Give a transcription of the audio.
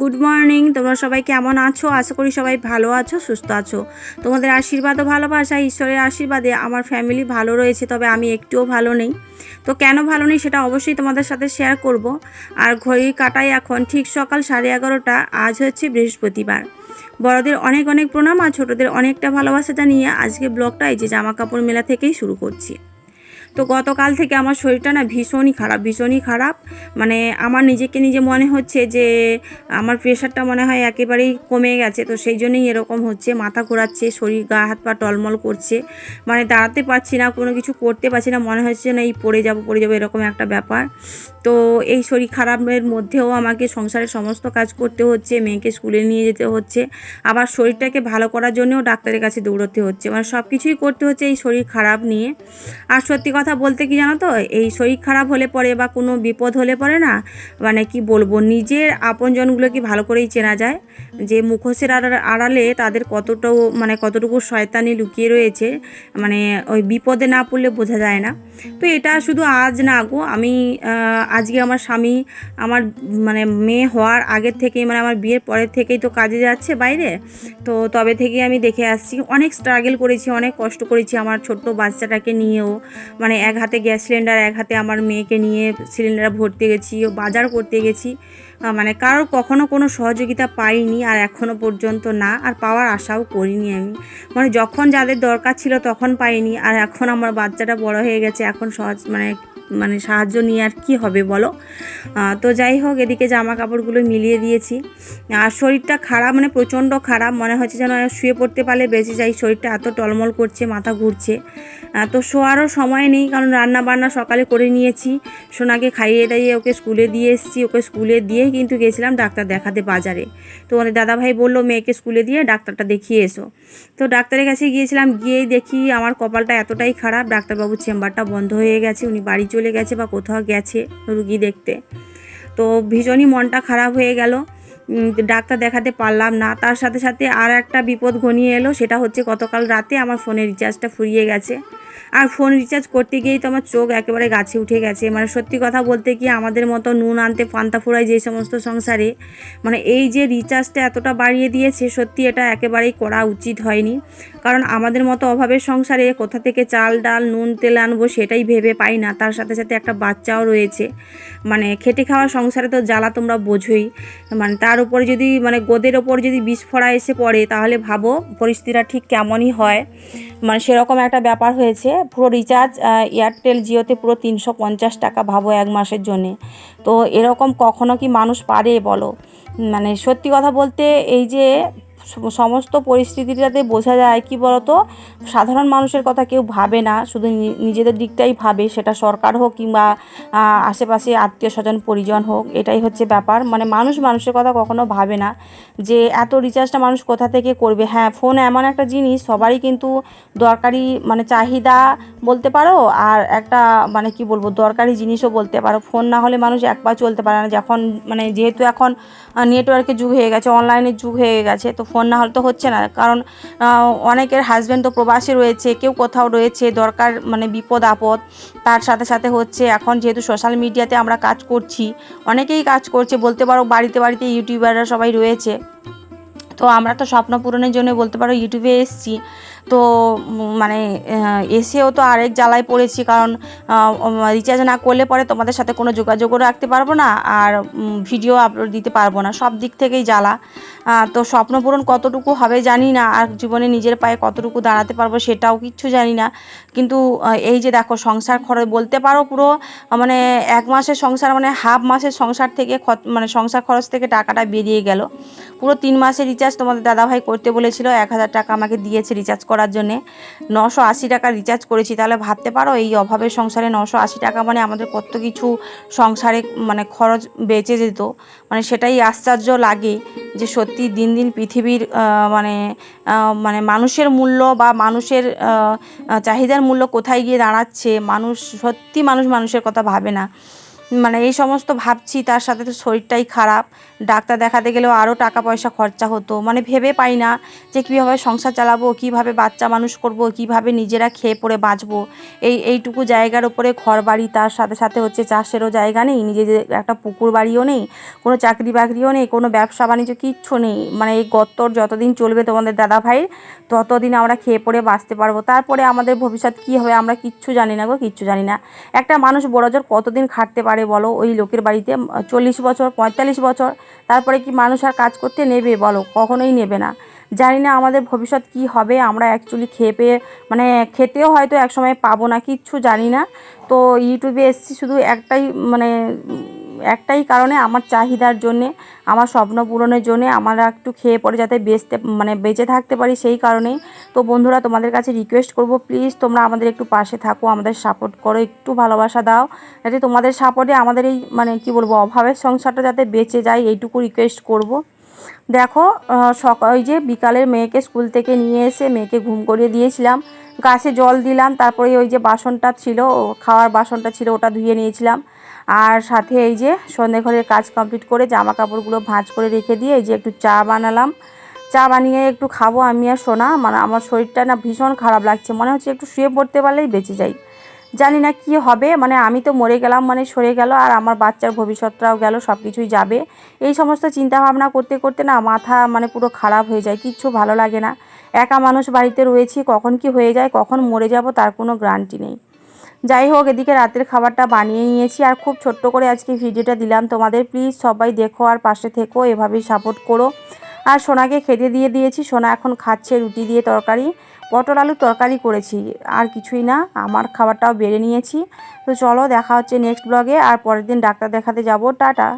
Good morning. তোমরা সবাই কেমন আছো? আশা করি সবাই ভালো আছো, সুস্থ আছো। তোমাদের আশীর্বাদ ও ভালোবাসা, ঈশ্বরের আশীর্বাদে আমার ফ্যামিলি ভালো রয়েছে, তবে আমি একটুও ভালো নেই। তো কেন ভালো নেই সেটা অবশ্যই তোমাদের সাথে শেয়ার করব। আর ঘড়ি কাটাই এখন ঠিক সকাল সাড়ে এগারোটা, আজ হচ্ছে বৃহস্পতিবার। বড়দের অনেক অনেক প্রণাম আর ছোটদের অনেকটা ভালোবাসা জানিয়ে আজকে ব্লগটা এই যে জামা কাপড় মেলা থেকেই শুরু করছি। তো গতকাল থেকে আমার শরীরটা না ভীষণই খারাপ ভীষণই খারাপ। মানে আমার নিজেকে নিজে মনে হচ্ছে যে আমার প্রেশারটা মনে হয় একেবারেই কমে গেছে, তো সেই জন্যই এরকম হচ্ছে। মাথা ঘোরাচ্ছে, শরীর, গা, হাত, পা টলমল করছে। মানে দাঁড়াতে পারছি না, কোনো কিছু করতে পারছি না, মনে হচ্ছে না এই পড়ে যাব, পড়ে যাব, এরকম একটা ব্যাপার। তো এই শরীর খারাপের মধ্যেও আমাকে সংসারের সমস্ত কাজ করতে হচ্ছে, মেয়েকে স্কুলে নিয়ে যেতে হচ্ছে। আবার শরীরটাকে ভালো করার জন্যও ডাক্তারের কাছে দৌড়তে হচ্ছে। মানে সব কিছুই করতে হচ্ছে এই শরীর খারাপ নিয়ে। আর সত্যি কথা বলতে কি জানো তো? এই শরীর খারাপ হলে পরে বা কোনো বিপদ হলে পরে না মানে কি বলব, নিজের আপনজনগুলো কি ভালো করেই চেনা যায়? যে মুখোশের আড়া- আড়ালে তাদের কতটাও মানে কতটুকু শয়তানি লুকিয়ে রয়েছে মানে ওই বিপদে না পড়লে বোঝা যায় না। তো এটা শুধু আজ না গো, আমি আজকে আমার স্বামী, আমার মানে মেয়ে হওয়ার আগের থেকেই মানে আমার বিয়ের পরের থেকেই তো কাজে যাচ্ছে বাইরে। তো তবে থেকেই আমি দেখে আসছি, অনেক স্ট্রাগল করেছি, অনেক কষ্ট করেছি আমার ছোট্ট বাচ্চাটাকে নিয়েও। মানে এক হাতে গ্যাস সিলিন্ডার, এক হাতে আমার মেয়েকে নিয়ে সিলিন্ডার ভরতে গেছি বাজার করতে গেছি। মানে কারোর কখনো কোনো সহযোগিতা পাইনি আর এখনও পর্যন্ত না, আর পাওয়ার আশাও করিনি আমি। মানে যখন যাদের দরকার ছিল তখন পাইনি, আর এখন আমার বাচ্চাটা বড় হয়ে গেছে, এখন সহজ মানে মানে সাহায্য নিয়ে আর কি হবে বলো? তো যাই হোক, এদিকে জামা কাপড়গুলো মিলিয়ে দিয়েছি। আর শরীরটা খারাপ মানে প্রচণ্ড খারাপ, মনে হচ্ছে যেন শুয়ে পড়তে পারলে বেঁচে যাই। শরীরটা এত টলমল করছে, মাথা ঘুরছে। তো শোয়ারও সময় নেই, কারণ রান্না বান্না সকালে করে নিয়েছি। সোনাকে খাইয়ে দাইয়ে ওকে স্কুলে দিয়ে এসেছি, ওকে স্কুলে দিয়ে কিন্তু গেছিলাম ডাক্তার দেখাতে বাজারে। তো মানে দাদাভাই বলল, মেয়েকে স্কুলে দিয়ে ডাক্তারটা দেখিয়ে এসো। তো ডাক্তারের কাছে গিয়েছিলাম, গিয়েই দেখি আমার কপালটা এতটাই খারাপ, ডাক্তারবাবুর চেম্বারটা বন্ধ হয়ে গেছে, উনি বাড়ি চলে গেছে বা কোথাও গেছে রুগী দেখতে। তো ভীষণই মনটা খারাপ হয়ে গেল। ডাক্তার দেখাতে পারলাম না। তার সাথে সাথে আর একটা বিপদ ঘনিয়ে এলো, সেটা হচ্ছে গতকাল রাতে আমার ফোনের রিচার্জটা ফুরিয়ে গেছে। আর ফোন রিচার্জ করতে গিয়েই তো আমার চোখ একেবারে গাছে উঠে গেছে। মানে সত্যি কথা বলতে কি আমাদের মতো নুন আনতে, পান্তা ফুরায় যে সমস্ত সংসারে মানে এই যে রিচার্জটা এতটা বাড়িয়ে দিয়েছে, সত্যি এটা একেবারেই করা উচিত হয়নি। কারণ আমাদের মতো অভাবের সংসারে কোথা থেকে চাল, ডাল, নুন, তেল আনব সেটাই ভেবে পাই না। তার সাথে সাথে একটা বাচ্চাও রয়েছে। মানে খেটে খাওয়া সংসারে তো জ্বালা তোমরা বোঝোই। মানে তার উপরে যদি মানে গোদের ওপর যদি বিস্ফোরা এসে পড়ে, তাহলে ভাবো পরিস্থিতিটা ঠিক কেমনই হয়। মানে সেরকম একটা ব্যাপার হয়েছে। পুরো রিচার্জ এয়ারটেল জিওতে পুরো তিনশো পঞ্চাশ টাকা ভাবো এক মাসের জন্যে। তো এরকম কখনো কি মানুষ পারে বলো? মানে সত্যি কথা বলতে এই যে সমস্ত পরিস্থিতিটাতে বোঝা যায়, কি বলতো? সাধারণ মানুষের কথা কেউ ভাবে না, শুধু নিজেদের দিকটাই ভাবে, সেটা সরকার হোক কিংবা আশেপাশে আত্মীয় স্বজন, পরিজন হোক, এটাই হচ্ছে ব্যাপার। মানে মানুষ মানুষের কথা কখনো ভাবে না, যে এত রিচার্জটা মানুষ কোথা থেকে করবে? হ্যাঁ ফোন এমন একটা জিনিস, সবারই কিন্তু দরকারি মানে চাহিদা বলতে পারো, আর একটা মানে কি বলব, দরকারি জিনিসও বলতে পারো। ফোন না হলে মানুষ এক পা চলতে পারে না। যখন মানে যেহেতু এখন নেটওয়ার্কের যুগ হয়ে গেছে অনলাইনের যুগ হয়ে গেছে, তো ফোন না হলে তো হচ্ছে না। কারণ অনেকের হাজব্যান্ড তো প্রবাসী রয়েছে, কেউ কোথাও রয়েছে, দরকার মানে বিপদ, আপদ। তার সাথে সাথে হচ্ছে এখন যেহেতু সোশ্যাল মিডিয়াতে আমরা কাজ করছি, অনেকেই কাজ করছে, বলতে পারো বাড়িতে বাড়িতে ইউটিউবাররা সবাই রয়েছে। তো আমরা তো স্বপ্ন পূরণের জন্য বলতে পারো ইউটিউবে এসেছি। তো মানে এসেও তো আরেক জ্বালায় পড়েছি কারণ রিচার্জ না করলে পরে তোমাদের সাথে কোনো যোগাযোগও রাখতে পারব না আর ভিডিও আপলোড দিতে পারব না। সব দিক থেকেই জ্বালা। তো স্বপ্ন পূরণ কতটুকু হবে জানি না আর জীবনে নিজের পায়ে কতটুকু দাঁড়াতে পারব সেটাও কিচ্ছু জানি না। কিন্তু এই যে দেখো সংসার খরচ বলতে পারো পুরো মানে এক মাসের সংসার মানে হাফ মাসের সংসার থেকে মানে সংসার খরচ থেকে টাকাটা বেরিয়ে গেল। পুরো তিন মাসের রিচার্জ তোমাদের দাদাভাই করতে বলেছিল, এক হাজার টাকা আমাকে দিয়েছে রিচার্জ করার জন্যে। নশো আশি টাকা রিচার্জ করেছি, তাহলে ভাবতে পারো এই অভাবের সংসারে নশো আশি টাকা মানে আমাদের কত কিছু সংসারে মানে খরচ বেঁচে যেত। মানে সেটাই আশ্চর্য লাগে যে সত্যি দিন দিন পৃথিবীর মানে মানে মানুষের মূল্য বা মানুষের চাহিদার মূল্য কোথায় গিয়ে দাঁড়াচ্ছে, মানুষ, সত্যি মানুষ মানুষের কথা ভাবে না। মানে এই সমস্ত ভাবছি, তার সাথে তো শরীরটাই খারাপ। ডাক্তার দেখাতে গেলেও আরও টাকা পয়সা খরচা হতো। মানে ভেবে পাই না যে কীভাবে সংসার চালাবো, কীভাবে বাচ্চা মানুষ করব, কীভাবে নিজেরা খেয়ে পড়ে বাঁচবো। এই, এইটুকু জায়গার উপরে ঘর বাড়ি তার সাথে সাথে হচ্ছে চাষেরও জায়গা নেই, নিজেদের একটা পুকুর বাড়িও নেই, কোনো চাকরি বাকরিও নেই, কোনো ব্যবসা বাণিজ্য কিচ্ছু নেই। মানে এই গত্তর যতদিন চলবে তোমাদের দাদা ভাইয়ের ততদিন আমরা খেয়ে পড়ে বাঁচতে পারব। তারপরে আমাদের ভবিষ্যৎ কী হবে আমরা কিচ্ছু জানি না গো, কিচ্ছু জানি না। একটা মানুষ বড় জোর কতদিন খাটতে পারে বলো, ওই লোকের বাড়িতে চল্লিশ বছর, পঁয়তাল্লিশ বছর, তারপরে কি মানুষ আর কাজ করতে নেবে বলো? কখনোই নেবে না। জানি না আমাদের ভবিষ্যৎ কি হবে, আমরা অ্যাকচুয়ালি খেয়ে পেয়ে মানে খেতেও হয়তো একসময় পাবো না, কিচ্ছু জানি না। তো ইউটিউবে এসছি শুধু একটাই মানে একটাই কারণে আমার চাহিদার জন্যে, আমার স্বপ্ন পূরণের জন্যে আমরা একটু খেয়ে পরে যাতে বেঁচতে মানে বেঁচে থাকতে পারি সেই কারণেই। তো বন্ধুরা, তোমাদের কাছে রিকোয়েস্ট করব প্লিজ তোমরা আমাদের একটু পাশে থাকো, আমাদের সাপোর্ট করো, একটু ভালোবাসা দাও। যাতে তোমাদের সাপোর্টে আমাদের এই মানে কি বলব, অভাবের সংসারটা যাতে বেঁচে যায়, এইটুকু রিকোয়েস্ট করব। দেখো সকাল ওই যে বিকালের মেয়েকে স্কুল থেকে নিয়ে এসে মেয়েকে ঘুম করিয়ে দিয়েছিলাম। গাছে জল দিলাম, তারপরে ওই যে বাসনটা ছিল খাওয়ার বাসনটা ছিল, ওটা ধুয়ে নিয়েছিলাম। আর সাথে এই যে সন্ধে ঘরের কাজ কমপ্লিট করে জামা কাপড়গুলো ভাঁজ করে রেখে দিয়ে এই যে একটু চা বানালাম। চা বানিয়ে একটু খাব আমি আর সোনা। মানে আমার শরীরটা না ভীষণ খারাপ লাগছে। মনে হচ্ছে একটু শুয়ে পড়তে পারলেই বেঁচে যাই। জানি না কি হবে। মানে আমি তো মরে গেলাম মানে সরে গেল আর আমার বাচ্চার ভবিষ্যৎটাও গেল সব কিছুই যাবে। এই সমস্ত চিন্তা ভাবনা করতে করতে না মাথা মানে পুরো খারাপ হয়ে যায়। কিচ্ছু ভালো লাগে না। একা মানুষ বাড়িতে রয়েছি, কখন কি হয়ে যায়, কখন মরে যাব তার কোনো গ্যারান্টি নেই। যাই হোক, এদিকে রাতের খাবারটা বানিয়ে নিয়েছি আর খুব ছোট্ট করে আজকে ভিডিওটা দিলাম তোমাদের। প্লিজ সবাই দেখো আর পাশে থেকো, এভাবেই সাপোর্ট করো। আর সোনাকে খেতে দিয়ে দিয়েছি। সোনা এখন খাচ্ছে রুটি দিয়ে তরকারি। পটল আলু তরকারি করেছি, আর কিছুই না, আমার খাবারটাও বেড়ে নিয়েছি। তো চলো, দেখা হচ্ছে নেক্সট ব্লগে আর পরের দিন ডাক্তার দেখাতে যাব। টাটা!